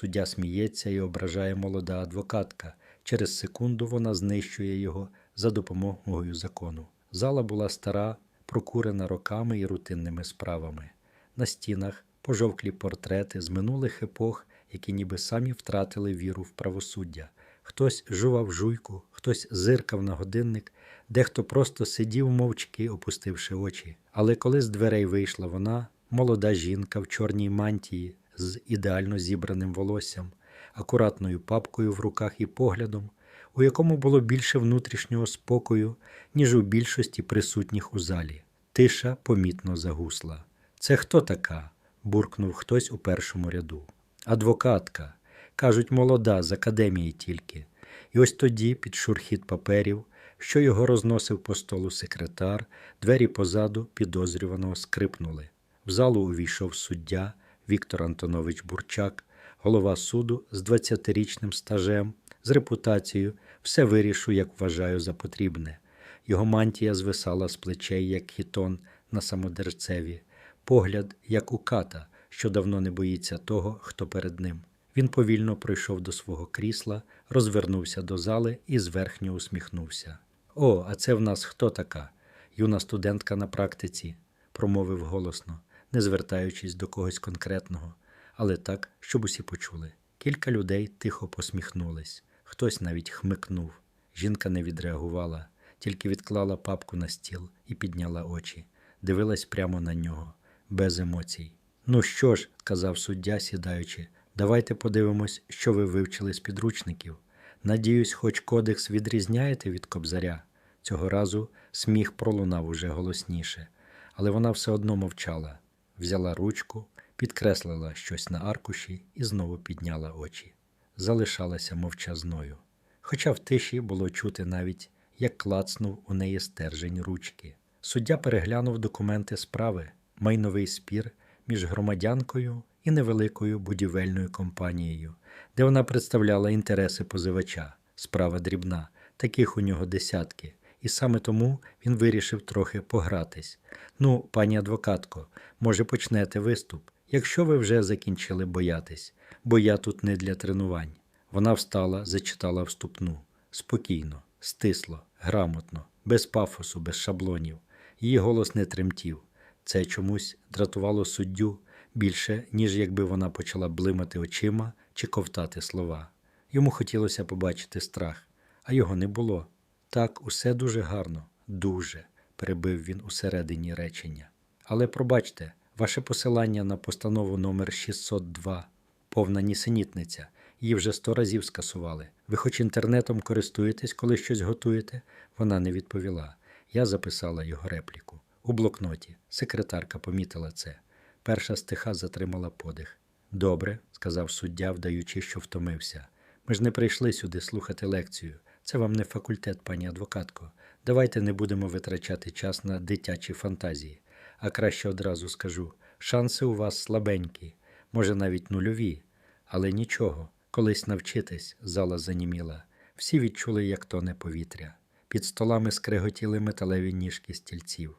Суддя сміється і ображає молода адвокатка. Через секунду вона знищує його за допомогою закону. Зала була стара, прокурена роками і рутинними справами. На стінах пожовклі портрети з минулих епох, які ніби самі втратили віру в правосуддя. Хтось жував жуйку, хтось зиркав на годинник, дехто просто сидів мовчки, опустивши очі. Але коли з дверей вийшла вона, молода жінка в чорній мантії з ідеально зібраним волоссям, акуратною папкою в руках і поглядом, у якому було більше внутрішнього спокою, ніж у більшості присутніх у залі. Тиша помітно загусла. Це хто така? буркнув хтось у першому ряду. Адвокатка. Кажуть, молода, з академії тільки. І ось тоді, під шурхіт паперів, що його розносив по столу секретар, двері позаду підозрюваного скрипнули. В залу увійшов суддя Віктор Антонович Бурчак, голова суду з 20-річним стажем, з репутацією, все вирішу, як вважаю за потрібне. Його мантія звисала з плечей, як хітон на самодерцеві, погляд, як у ката, що давно не боїться того, хто перед ним. Він повільно пройшов до свого крісла, розвернувся до зали і зверхньо усміхнувся. О, а це в нас хто така? Юна студентка на практиці, промовив голосно, не звертаючись до когось конкретного, але так, щоб усі почули. Кілька людей тихо посміхнулись, хтось навіть хмикнув. Жінка не відреагувала, тільки відклала папку на стіл і підняла очі, дивилась прямо на нього, без емоцій. Ну що ж, сказав суддя, сідаючи, давайте подивимось, що ви вивчили з підручників. Надіюсь, хоч кодекс відрізняєте від кобзаря. Цього разу сміх пролунав уже голосніше, але вона все одно мовчала, взяла ручку, підкреслила щось на аркуші і знову підняла очі. Залишалася мовчазною. Хоча в тиші було чути навіть, як клацнув у неї стержень ручки. Суддя переглянув документи справи, майновий спір між громадянкою і невеликою будівельною компанією, де вона представляла інтереси позивача. Справа дрібна, таких у нього десятки, і саме тому він вирішив трохи погратись. Ну, пані адвокатко, може, почнете виступ, якщо ви вже закінчили боятись, бо я тут не для тренувань. Вона встала, зачитала вступну спокійно, стисло, грамотно, без пафосу, без шаблонів. Її голос не тремтів. Це чомусь дратувало суддю більше, ніж якби вона почала блимати очима чи ковтати слова. Йому хотілося побачити страх, а його не було. Так, усе дуже гарно, дуже, перебив він усередині речення. Але пробачте, ваше посилання на постанову номер 602 повна нісенітниця. Її вже сто разів скасували. Ви хоч інтернетом користуєтесь, коли щось готуєте? Вона не відповіла. Я записала його репліку. У блокноті. Секретарка помітила це. Перша стиха затримала подих. Добре, сказав суддя, вдаючи, що втомився. Ми ж не прийшли сюди слухати лекцію. Це вам не факультет, пані адвокатко. Давайте не будемо витрачати час на дитячі фантазії. А краще одразу скажу: шанси у вас слабенькі, може навіть нульові. Але нічого, колись навчитесь, зала заніміла. Всі відчули, як тоне повітря. Під столами скреготіли металеві ніжки стільців.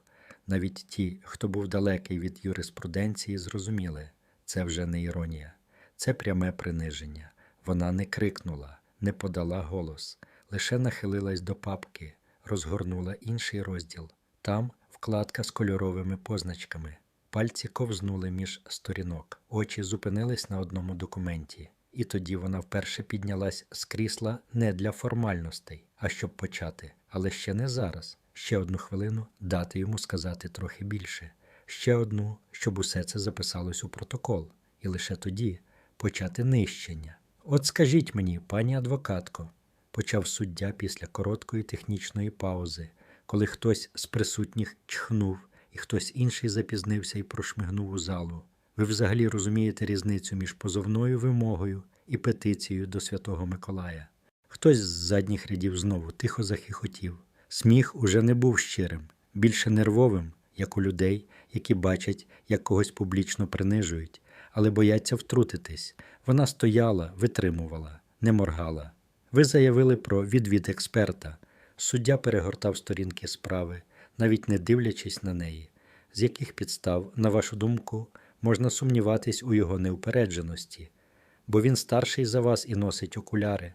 Навіть ті, хто був далекий від юриспруденції, зрозуміли це вже не іронія, це пряме приниження. Вона не крикнула, не подала голос, лише нахилилась до папки, розгорнула інший розділ. Там вкладка з кольоровими позначками. Пальці ковзнули між сторінок, очі зупинились на одному документі, і тоді вона вперше піднялась з крісла не для формальностей, а щоб почати, але ще не зараз. Ще одну хвилину дати йому сказати трохи більше, ще одну, щоб усе це записалось у протокол, і лише тоді почати нищення. От скажіть мені, пані адвокатко, почав суддя після короткої технічної паузи, коли хтось з присутніх чхнув, і хтось інший запізнився і прошмигнув у залу. Ви взагалі розумієте різницю між позовною вимогою і петицією до Святого Миколая. Хтось з задніх рядів знову тихо захихотів. Сміх уже не був щирим, більше нервовим, як у людей, які бачать, як когось публічно принижують, але бояться втрутитись. Вона стояла, витримувала, не моргала. Ви заявили про відвід експерта. Суддя перегортав сторінки справи, навіть не дивлячись на неї. З яких підстав, на вашу думку, можна сумніватись у його неупередженості? бо він старший за вас і носить окуляри.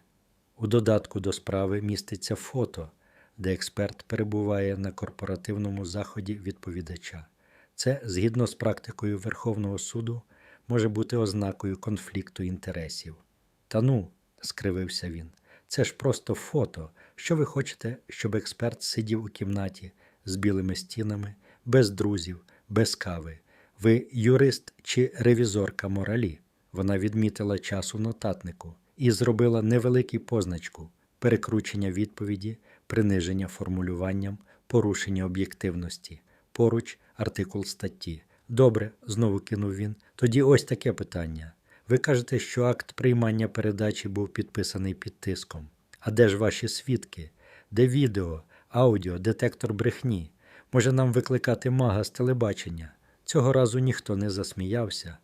У додатку до справи міститься фото, де експерт перебуває на корпоративному заході відповідача. Це, згідно з практикою Верховного суду, може бути ознакою конфлікту інтересів. Та ну, скривився він, це ж просто фото. Що ви хочете, щоб експерт сидів у кімнаті з білими стінами, без друзів, без кави? Ви юрист чи ревізорка моралі? Вона відмітила час у нотатнику і зробила невеликий позначку перекручення відповіді, приниження формулюванням, порушення об'єктивності. Поруч артикул статті. Добре, знову кинув він. Тоді ось таке питання. Ви кажете, що акт приймання передачі був підписаний під тиском. А де ж ваші свідки? Де відео, аудіо, детектор брехні? Може нам викликати мага з телебачення? Цього разу ніхто не засміявся.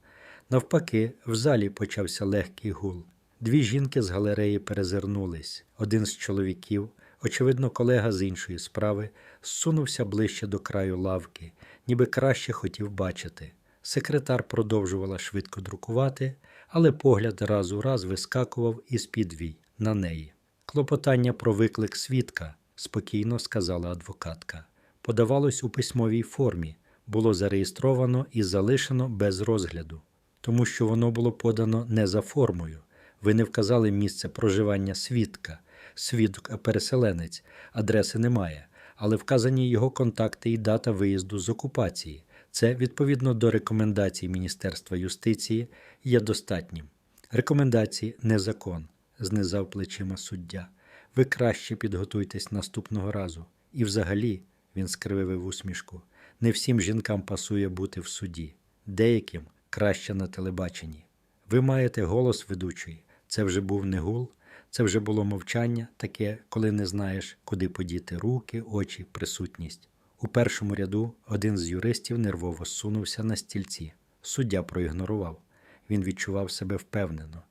Навпаки, в залі почався легкий гул. Дві жінки з галереї перезирнулись. Один з чоловіків, очевидно, колега з іншої справи, зсунувся ближче до краю лавки, ніби краще хотів бачити. Секретар продовжувала швидко друкувати, але погляд раз у раз вискакував із підвій на неї. Клопотання про виклик свідка, спокійно сказала адвокатка. Подавалось у письмовій формі, було зареєстровано і залишено без розгляду, тому що воно було подано не за формою. Ви не вказали місце проживання свідка, свідок переселенець, адреси немає, але вказані його контакти і дата виїзду з окупації. Це відповідно до рекомендацій Міністерства юстиції є достатнім. Рекомендації не закон, знизав плечима суддя. Ви краще підготуйтесь наступного разу. І взагалі, він скривив усмішку, не всім жінкам пасує бути в суді, деяким краще на телебаченні. Ви маєте голос ведучої. Це вже був не гул, це вже було мовчання, таке, коли не знаєш, куди подіти руки, очі, присутність. У першому ряду один з юристів нервово сунувся на стільці. Суддя проігнорував. Він відчував себе впевнено.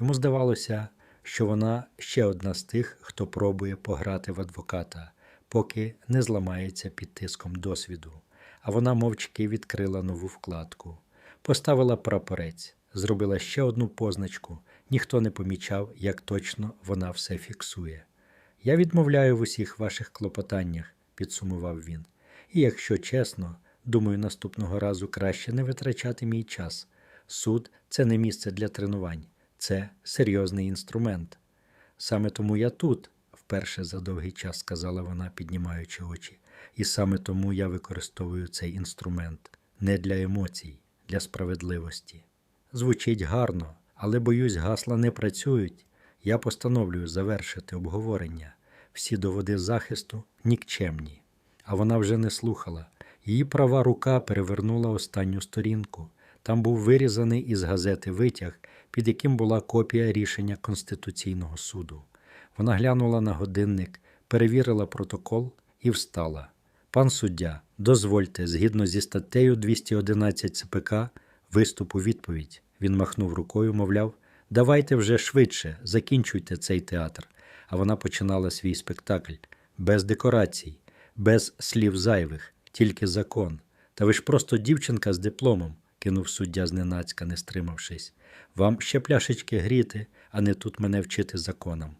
Йому здавалося, що вона ще одна з тих, хто пробує пограти в адвоката, поки не зламається під тиском досвіду. А вона мовчки відкрила нову вкладку, поставила прапорець, зробила ще одну позначку. Ніхто не помічав, як точно вона все фіксує. Я відмовляю в усіх ваших клопотаннях, підсумував він. І якщо чесно, думаю, наступного разу краще не витрачати мій час. Суд це не місце для тренувань, це серйозний інструмент. Саме тому я тут, вперше за довгий час сказала вона, піднімаючи очі, і саме тому я використовую цей інструмент не для емоцій, для справедливості. Звучить гарно, але боюсь, гасла не працюють. Я постановлюю завершити обговорення. Всі доводи захисту нікчемні. А вона вже не слухала. Її права рука перевернула останню сторінку. Там був вирізаний із газети витяг, під яким була копія рішення Конституційного суду. Вона глянула на годинник, перевірила протокол і встала. Пан суддя, дозвольте, згідно зі статтею 211 ЦПК, виступ у відповідь. Він махнув рукою, мовляв, давайте вже швидше, закінчуйте цей театр. А вона починала свій спектакль без декорацій, без слів зайвих, тільки закон. Та ви ж просто дівчинка з дипломом, кинув суддя зненацька, не стримавшись. Вам ще пляшечки гріти, а не тут мене вчити законам.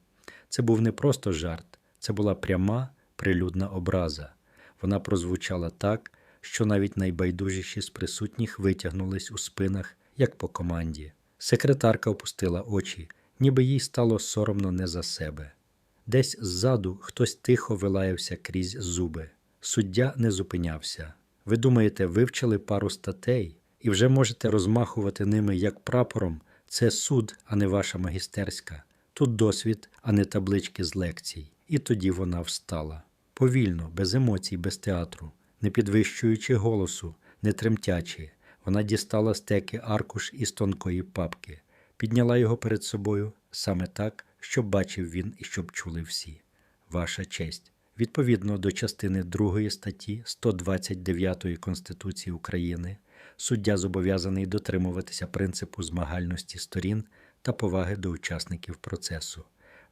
Це був не просто жарт, це була пряма, прилюдна образа. Вона прозвучала так, що навіть найбайдужіші з присутніх витягнулись у спинах, як по команді. Секретарка опустила очі, ніби їй стало соромно не за себе. Десь ззаду хтось тихо вилаявся крізь зуби. Суддя не зупинявся. Ви думаєте, вивчили пару статей і вже можете розмахувати ними як прапором. Це суд, а не ваша магістерська. Тут досвід, а не таблички з лекцій. І тоді вона встала. Повільно, без емоцій, без театру, не підвищуючи голосу, не тремтячи. Вона дістала стеки аркуш із тонкої папки, підняла його перед собою саме так, щоб бачив він і щоб чули всі. Ваша честь. Відповідно до частини 2 статті 129 Конституції України, суддя зобов'язаний дотримуватися принципу змагальності сторін та поваги до учасників процесу.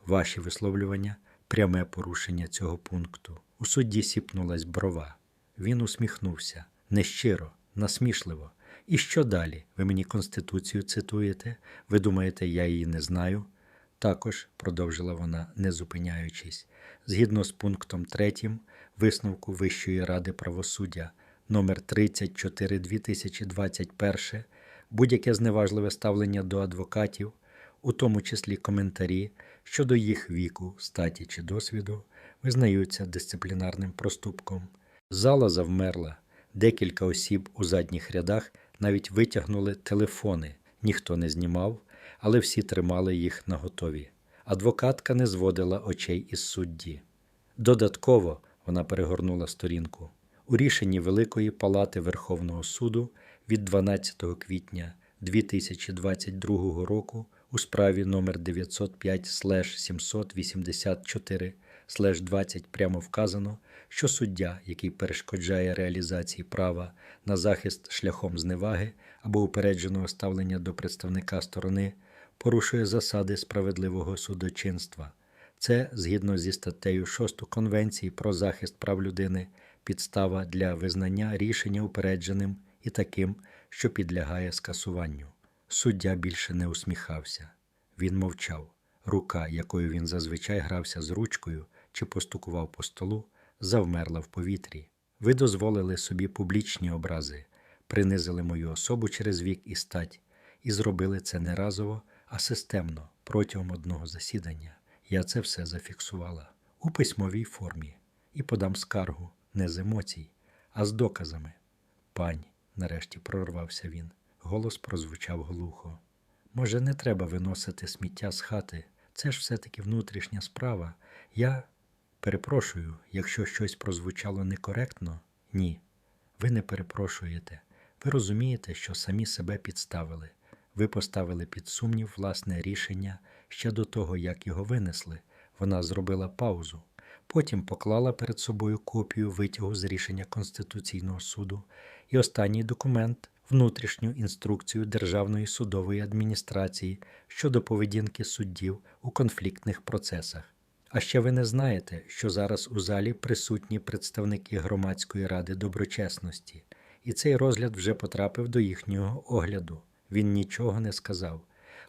Ваші висловлювання пряме порушення цього пункту. У судді сіпнулась брова. Він усміхнувся нещиро, насмішливо І що далі? Ви мені Конституцію цитуєте? Ви думаєте, я її не знаю? Також, продовжила вона, не зупиняючись, згідно з пунктом 3 висновку Вищої ради правосуддя номер 34 2021 будь-яке зневажливе ставлення до адвокатів, у тому числі коментарі щодо їх віку, статі чи досвіду, визнаються дисциплінарним проступком. Зала завмерла. Декілька осіб у задніх рядах навіть витягнули телефони. Ніхто не знімав, але всі тримали їх наготові. Адвокатка не зводила очей із судді. Додатково вона перегорнула сторінку. У рішенні Великої Палати Верховного суду від 12 квітня 2022 року у справі номер 905 784 20 прямо вказано, що суддя, який перешкоджає реалізації права на захист шляхом зневаги або упередженого ставлення до представника сторони, порушує засади справедливого судочинства. Це, згідно зі статтею 6 Конвенції про захист прав людини, підстава для визнання рішення упередженим і таким, що підлягає скасуванню. Суддя більше не усміхався. Він мовчав. Рука, якою він зазвичай грався з ручкою чи постукував по столу, завмерла в повітрі. Ви дозволили собі публічні образи, принизили мою особу через вік і стать, і зробили це не разово, а системно протягом одного засідання. Я це все зафіксувала у письмовій формі і подам скаргу не з емоцій, а з доказами. Пань, нарешті прорвався він. Голос прозвучав глухо. Може, не треба виносити сміття з хати. Це ж все-таки внутрішня справа. Я перепрошую, якщо щось прозвучало некоректно, ні. Ви не перепрошуєте. Ви розумієте, що самі себе підставили. Ви поставили під сумнів власне рішення ще до того, як його винесли. Вона зробила паузу. Потім поклала перед собою копію витягу з рішення Конституційного суду і останній документ внутрішню інструкцію Державної судової адміністрації щодо поведінки суддів у конфліктних процесах. А ще ви не знаєте, що зараз у залі присутні представники громадської ради доброчесності, і цей розгляд вже потрапив до їхнього огляду. Він нічого не сказав,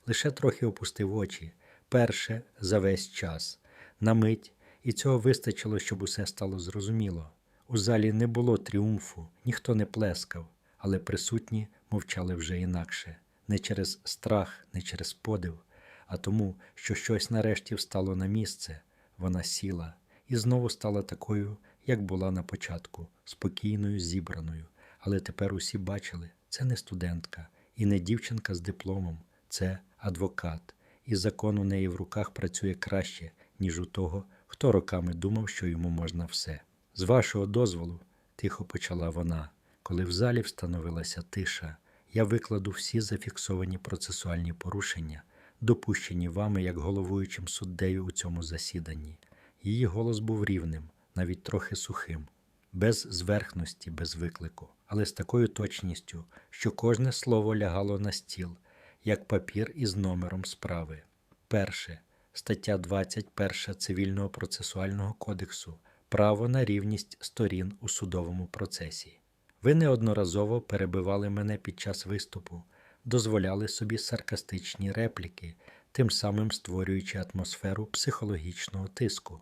лише трохи опустив очі. Перше за весь час, на мить, і цього вистачило, щоб усе стало зрозуміло. У залі не було тріумфу, ніхто не плескав, але присутні мовчали вже інакше, не через страх, не через подив, а тому, що щось нарешті встало на місце. Вона сіла і знову стала такою, як була на початку, спокійною, зібраною. Але тепер усі бачили, це не студентка і не дівчинка з дипломом, це адвокат, і закон у неї в руках працює краще, ніж у того, хто роками думав, що йому можна все. З вашого дозволу, тихо почала вона, коли в залі встановилася тиша, я викладу всі зафіксовані процесуальні порушення, допущені вами як головуючим суддею у цьому засіданні. Її голос був рівним, навіть трохи сухим, без зверхності, без виклику, але з такою точністю, що кожне слово лягало на стіл, як папір із номером справи. Перше стаття 21 Цивільного процесуального кодексу Право на рівність сторін у судовому процесі. Ви неодноразово перебивали мене під час виступу, дозволяли собі саркастичні репліки, тим самим створюючи атмосферу психологічного тиску.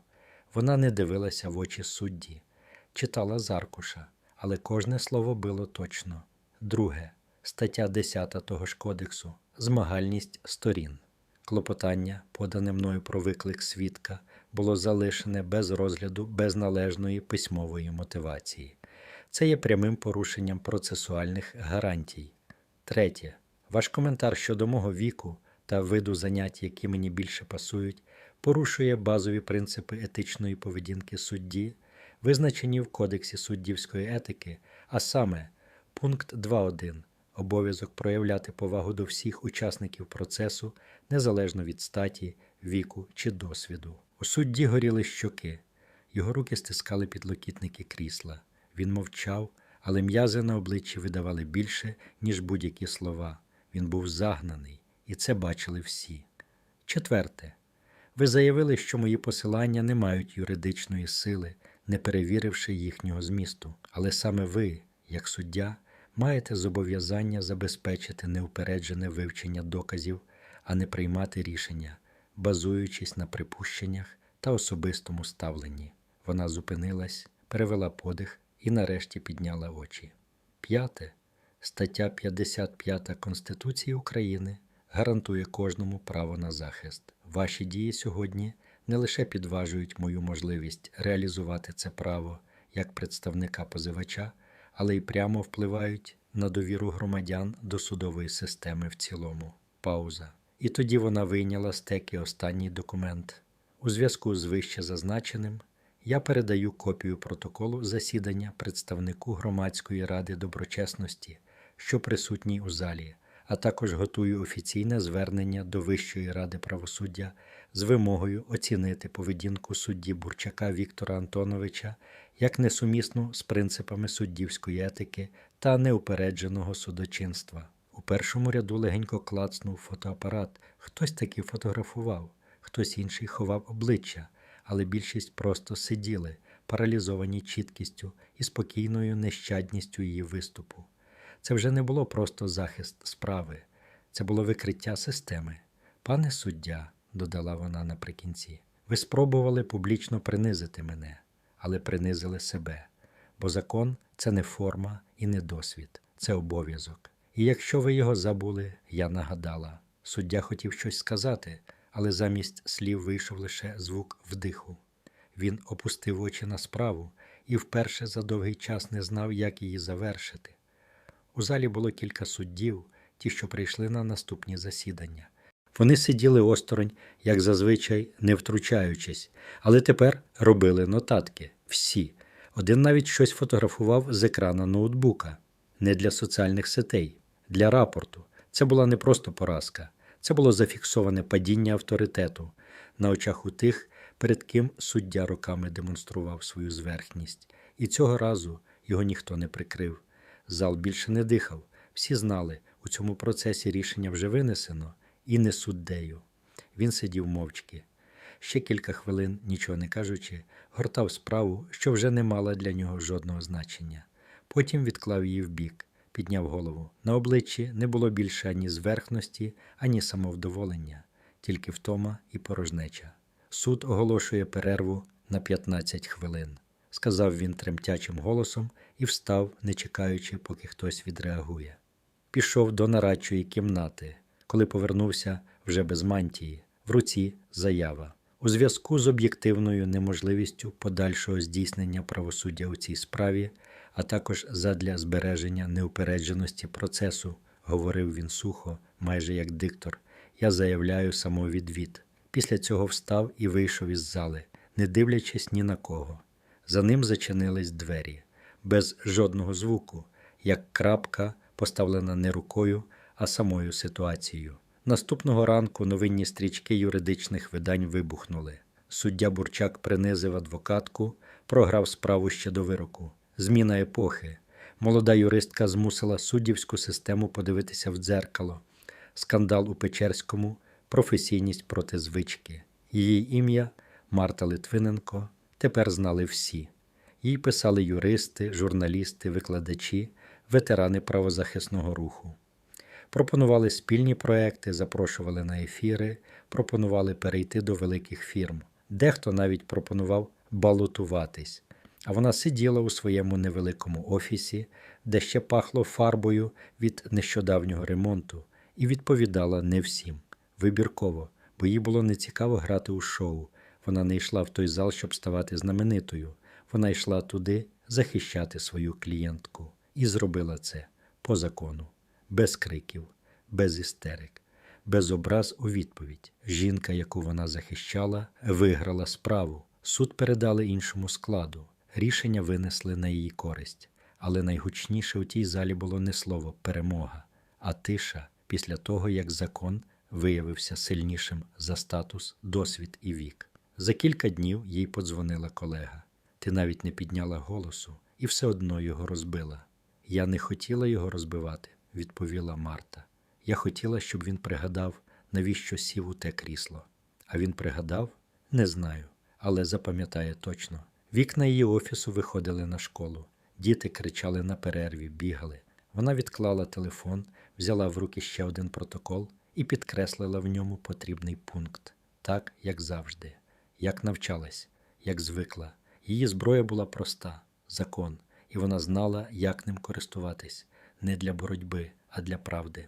Вона не дивилася в очі судді, читала з аркуша, але кожне слово було точно. Друге, стаття 10 того ж кодексу Змагальність сторін. Клопотання, подане мною про виклик свідка, було залишене без розгляду, без належної письмової мотивації. Це є прямим порушенням процесуальних гарантій. Третє. Ваш коментар щодо мого віку та виду занять, які мені більше пасують, порушує базові принципи етичної поведінки судді, визначені в Кодексі суддівської етики, а саме пункт 2.1 обов'язок проявляти повагу до всіх учасників процесу незалежно від статі, віку чи досвіду. У судді горіли щоки, його руки стискали підлокітники крісла. Він мовчав, але м'язи на обличчі видавали більше, ніж будь-які слова. Він був загнаний, і це бачили всі. Четверте. Ви заявили, що мої посилання не мають юридичної сили, не перевіривши їхнього змісту. Але саме ви, як суддя, маєте зобов'язання забезпечити неупереджене вивчення доказів, а не приймати рішення, базуючись на припущеннях та особистому ставленні. Вона зупинилась, перевела подих і нарешті підняла очі. П'яте. Стаття 55 Конституції України гарантує кожному право на захист. Ваші дії сьогодні не лише підважують мою можливість реалізувати це право як представника позивача, але й прямо впливають на довіру громадян до судової системи в цілому. Пауза. І тоді вона вийняла з теки останній документ. У зв'язку з вище зазначеним я передаю копію протоколу засідання представнику громадської ради доброчесності, що присутній у залі, а також готую офіційне звернення до Вищої ради правосуддя з вимогою оцінити поведінку судді Бурчака Віктора Антоновича як несумісну з принципами суддівської етики та неупередженого судочинства. У першому ряду легенько клацнув фотоапарат. Хтось таки фотографував, хтось інший ховав обличчя, але більшість просто сиділи, паралізовані чіткістю і спокійною нещадністю її виступу. Це вже не було просто захист справи, це було викриття системи. Пане суддя, додала вона наприкінці, ви спробували публічно принизити мене, але принизили себе. Бо закон це не форма і не досвід, це обов'язок. І якщо ви його забули, я нагадала. Суддя хотів щось сказати, але замість слів вийшов лише звук вдиху. Він опустив очі на справу і вперше за довгий час не знав, як її завершити. У залі було кілька суддів, ті, що прийшли на наступні засідання. Вони сиділи осторонь, як зазвичай, не втручаючись, але тепер робили нотатки всі. Один навіть щось фотографував з екрана ноутбука, не для соціальних сетей, для рапорту. Це була не просто поразка, це було зафіксоване падіння авторитету на очах у тих, перед ким суддя роками демонстрував свою зверхність. І цього разу його ніхто не прикрив. Зал більше не дихав. Всі знали, у цьому процесі рішення вже винесено і не суддею. Він сидів мовчки. Ще кілька хвилин, нічого не кажучи, гортав справу, що вже не мала для нього жодного значення. Потім відклав її вбік, підняв голову. На обличчі не було більше ані зверхності, ані самовдоволення, тільки втома і порожнеча. Суд оголошує перерву на 15 хвилин, сказав він тремтячим голосом і встав, не чекаючи, поки хтось відреагує. Пішов до нарадчої кімнати, коли повернувся вже без мантії, в руці заява. У зв'язку з об'єктивною неможливістю подальшого здійснення правосуддя у цій справі, а також задля збереження неупередженості процесу, говорив він сухо, майже як диктор, я заявляю самовідвід. Після цього встав і вийшов із зали, не дивлячись ні на кого. За ним зачинились двері, без жодного звуку, як крапка, поставлена не рукою, а самою ситуацією. Наступного ранку новинні стрічки юридичних видань вибухнули. Суддя Бурчак принизив адвокатку, програв справу ще до вироку. Зміна епохи. Молода юристка змусила суддівську систему подивитися в дзеркало. Скандал у Печерському, професійність проти звички. Її ім'я Марта Литвиненко тепер знали всі. Їй писали юристи, журналісти, викладачі, ветерани правозахисного руху. Пропонували спільні проекти, запрошували на ефіри, пропонували перейти до великих фірм. Дехто навіть пропонував балотуватись. А вона сиділа у своєму невеликому офісі, де ще пахло фарбою від нещодавнього ремонту, і відповідала не всім вибірково, бо їй було нецікаво грати у шоу. Вона не йшла в той зал, щоб ставати знаменитою. Вона йшла туди захищати свою клієнтку і зробила це по закону, без криків, без істерик, без образ у відповідь. Жінка, яку вона захищала, виграла справу. Суд передали іншому складу. Рішення винесли на її користь. Але найгучніше у тій залі було не слово перемога, а тиша після того, як закон виявився сильнішим за статус, досвід і вік. За кілька днів їй подзвонила колега. Ти навіть не підняла голосу і все одно його розбила. Я не хотіла його розбивати, відповіла Марта. Я хотіла, щоб він пригадав, навіщо сів у те крісло. А він пригадав? Не знаю, але запам'ятає точно. Вікна її офісу виходили на школу. Діти кричали на перерві, бігали. Вона відклала телефон, взяла в руки ще один протокол і підкреслила в ньому потрібний пункт, так, як завжди, як навчалась, як звикла. Її зброя була проста закон, і вона знала, як ним користуватись не для боротьби, а для правди.